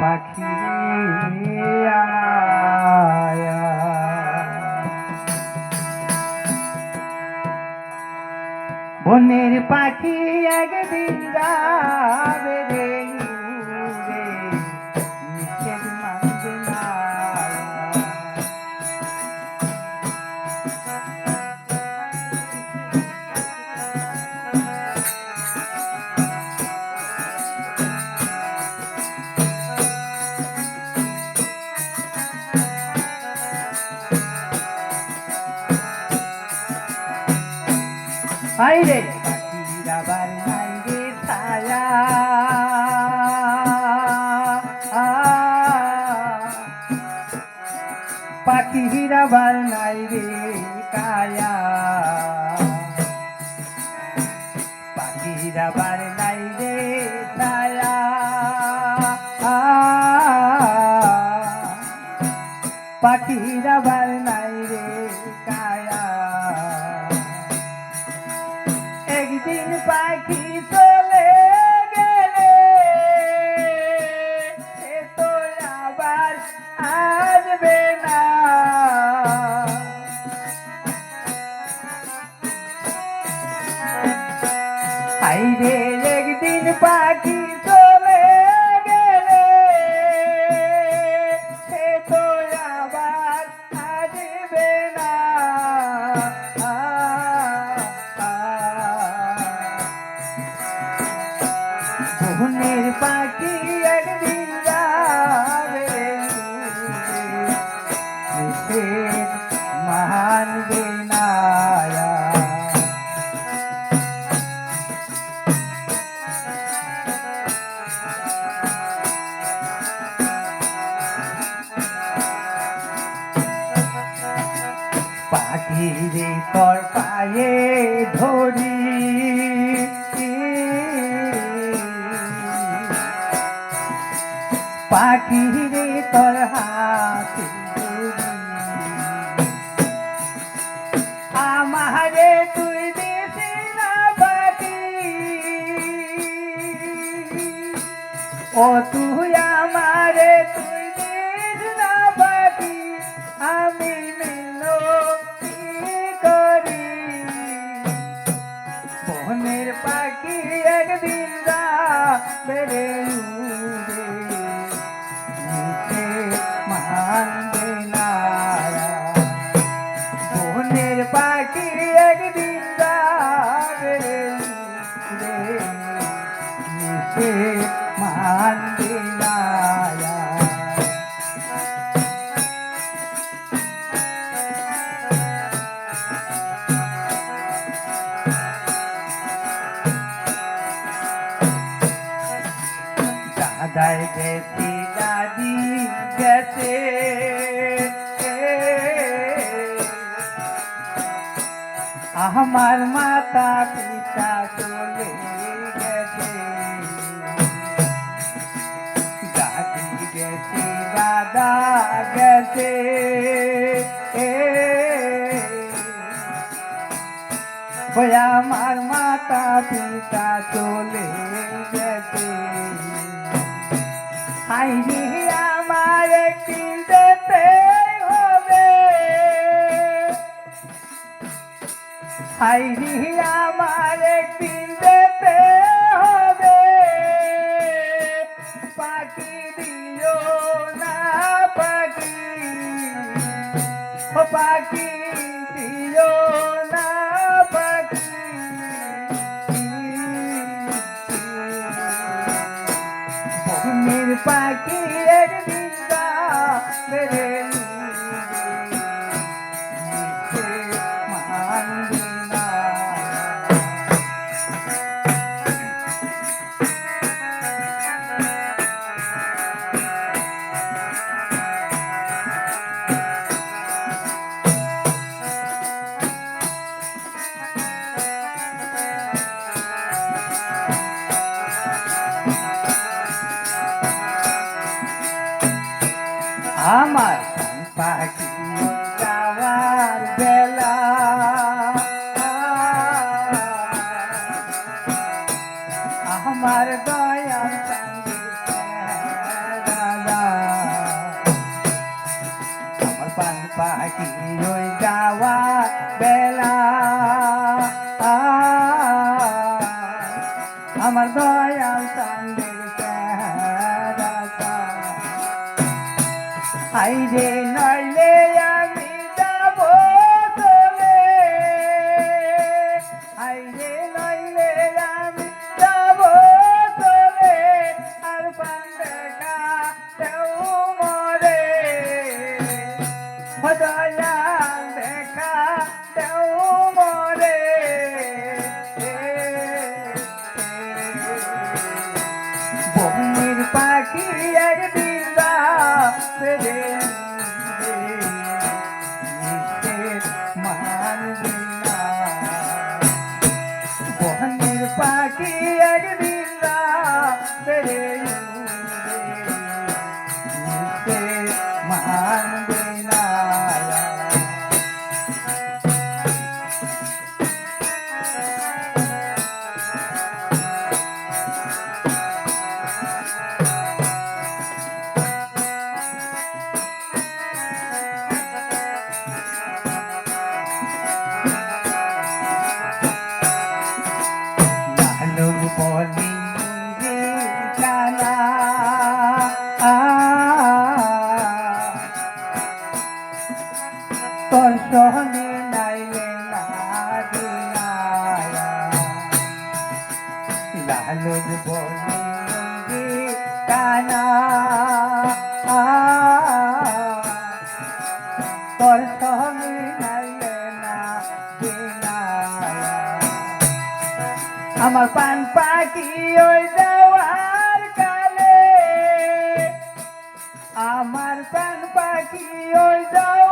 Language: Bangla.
পাখি বনের পাখি একদিন যাবে রে। হাইরে আবার রে ছায়া। পাখির আবার পাখিরে তোর পায়ে ধরি। পাখিরে তোর হাতে আমারে তুই দিছি না ও তুই আমারে তুই দিস না পাখি আমি ಬೇಡ দাদাই গেছি দাদি গেছে। আমার মাতা পিতা চলে গেছে। দাদি গেছে, দাদা গেছে। আমার মাতা পিতা চলে গেছে। হাইনি আমার একদিন যেতে হবে। হাইনি আমার একদিন যেতে হবে। পাখি দিও না পাখি। ও পাখি আমার পাখি যাওয়ার বেলা। আমার দাদা আমার পাখি ওই যাওয়া বেলা। আমার দয়াল চান্দের হাই রে নইলে আমি যাব চলে হাই রে নইলে আমি যাব চলে আর পান দেখা দেও মরে। দয়াল দেখা দেও মরে। বনের পাখি একদিন রে পান পাখি ওই দেওয়ার কালে। আমার পান পাখি ওই যাওয়ার